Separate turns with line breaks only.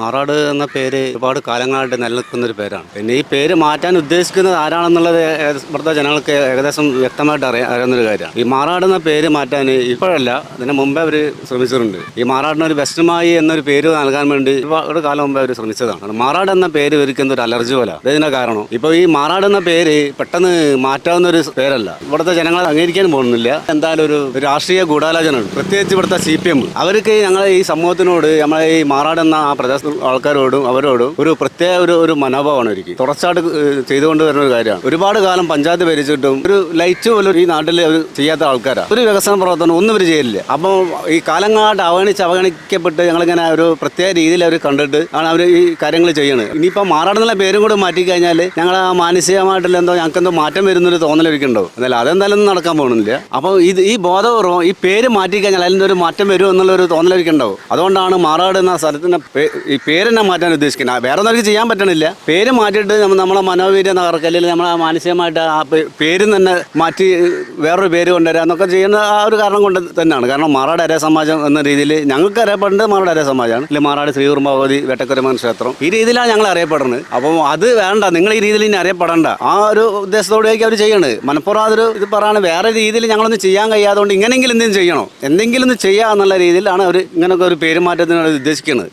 മാറാട് എന്ന പേര് ഒരുപാട് കാലങ്ങളായിട്ട് നിലനിൽക്കുന്ന ഒരു പേരാണ്. പിന്നെ ഈ പേര് മാറ്റാൻ ഉദ്ദേശിക്കുന്നത് ആരാണെന്നുള്ളത് ഇവിടുത്തെ ജനങ്ങൾക്ക് ഏകദേശം വ്യക്തമായിട്ട് അറിയാവുന്ന ഒരു കാര്യമാണ്. ഈ മാറാട് എന്ന പേര് മാറ്റാൻ ഇപ്പോഴല്ല ഇതിന് മുമ്പേ അവർ ശ്രമിച്ചിട്ടുണ്ട്. ഈ മാറാടിന് ഒരു വെസ്റ്റമായി എന്നൊരു പേര് നൽകാൻ വേണ്ടി ഒരുപാട് കാലം മുമ്പേ അവർ ശ്രമിച്ചതാണ്. മാറാട് എന്ന പേര് ഒരുക്കുന്ന ഒരു അലർജി പോലെ ഇതിന്റെ കാരണം. ഇപ്പോൾ ഈ മാറാട് എന്ന പേര് പെട്ടെന്ന് മാറ്റാവുന്ന ഒരു പേരല്ല. ഇവിടുത്തെ ജനങ്ങൾ അംഗീകരിക്കാൻ പോകുന്നില്ല. എന്തായാലും ഒരു രാഷ്ട്രീയ ഗൂഢാലോചന ഉണ്ട് പ്രത്യേകിച്ച് ഇവിടുത്തെ സി പി എം. അവർക്ക് ഞങ്ങളെ ഈ സമൂഹത്തിനോട് നമ്മളെ ഈ മാറാട് എന്ന ആ പ്രദേശ ആൾക്കാരോടും അവരോടും ഒരു പ്രത്യേക ഒരു ഒരു മനോഭാവമാണ് ഒരിക്കലും തുടർച്ചയായിട്ട് ചെയ്തുകൊണ്ട് വരുന്ന ഒരു കാര്യമാണ്. ഒരുപാട് കാലം പഞ്ചായത്ത് ഭരിച്ചിട്ടും ഒരു ലൈറ്റ് പോലും ഈ നാട്ടിൽ അവർ ചെയ്യാത്ത ആൾക്കാരാണ് ഒരു വികസന പ്രവർത്തനം ഒന്നും ഇവർ ചെയ്യില്ല അപ്പോൾ ഈ കാലങ്ങളായിട്ട് അവഗണിച്ച് അവഗണിക്കപ്പെട്ട് ഞങ്ങളിങ്ങനെ ഒരു പ്രത്യേക രീതിയിൽ അവർ കണ്ടിട്ട് ആണ് അവർ ഈ കാര്യങ്ങൾ ചെയ്യുന്നത് ഇനിയിപ്പോൾ മാറാടുന്ന പേരും കൂടെ മാറ്റി കഴിഞ്ഞാൽ ഞങ്ങൾ ആ മാനസികമായിട്ടുള്ള എന്തോ ഞങ്ങൾക്ക് എന്തോ മാറ്റം വരുന്നൊരു തോന്നൽ ഒരിക്കുണ്ടാവും എന്നാലും അതെന്തായാലും നടക്കാൻ പോകുന്നില്ല അപ്പോൾ ഇത് ഈ ബോധപൂർവം ഈ പേര് മാറ്റി കഴിഞ്ഞാൽ അതിന്റെ ഒരു മാറ്റം വരും എന്നുള്ള ഒരു തോന്നലൊരിക്കുണ്ടാവും അതുകൊണ്ടാണ് മാറാട് എന്ന സ്ഥലത്തിന് ഈ പേര് തന്നെ മാറ്റാൻ ഉദ്ദേശിക്കുന്നത്? വേറെ ഒന്നും ചെയ്യാൻ പറ്റണില്ല. പേര് മാറ്റിയിട്ട് നമ്മൾ നമ്മളെ മനോവീര്യം തകർക്കലിൽ നമ്മളെ മാനസികമായിട്ട് ആ പേര് തന്നെ മാറ്റി വേറൊരു പേര് കൊണ്ടുവരിക എന്നൊക്കെ ചെയ്യുന്ന ആ ഒരു കാരണം കൊണ്ട് തന്നെയാണ്. കാരണം മാറാട് അരേ സമാജം എന്ന രീതിയിൽ ഞങ്ങൾക്ക് അറിയപ്പെടുന്നത് മാറാട് അരേ സമാജമാണ്. ഇല്ല മാറാട് ശ്രീകുറും ഭഗവതി വെട്ടക്കുരമൻ ക്ഷേത്രം. ഈ രീതിയിലാണ് ഞങ്ങൾ അറിയപ്പെടുന്നത്. അപ്പോൾ അത് വേണ്ട. നിങ്ങൾ ഈ രീതിയിൽ ഇനി അറിയപ്പെടേണ്ട. ആ ഒരു ഉദ്ദേശത്തോടെയൊക്കെ അവർ ചെയ്യണത്. മനപ്പുറം അതൊരു ഇത് പറയാണ്. വേറെ രീതിയിൽ ഞങ്ങളൊന്നും ചെയ്യാൻ കഴിയാത്തതുകൊണ്ട് ഇങ്ങനെങ്കിലും എന്തെങ്കിലും ചെയ്യണോ. എന്തെങ്കിലും ഒന്ന് ചെയ്യുക എന്നുള്ള രീതിയിലാണ് അവർ ഇങ്ങനെയൊക്കെ ഒരു പേരുമാറ്റത്തിനാണ് ഉദ്ദേശിക്കുന്നത്.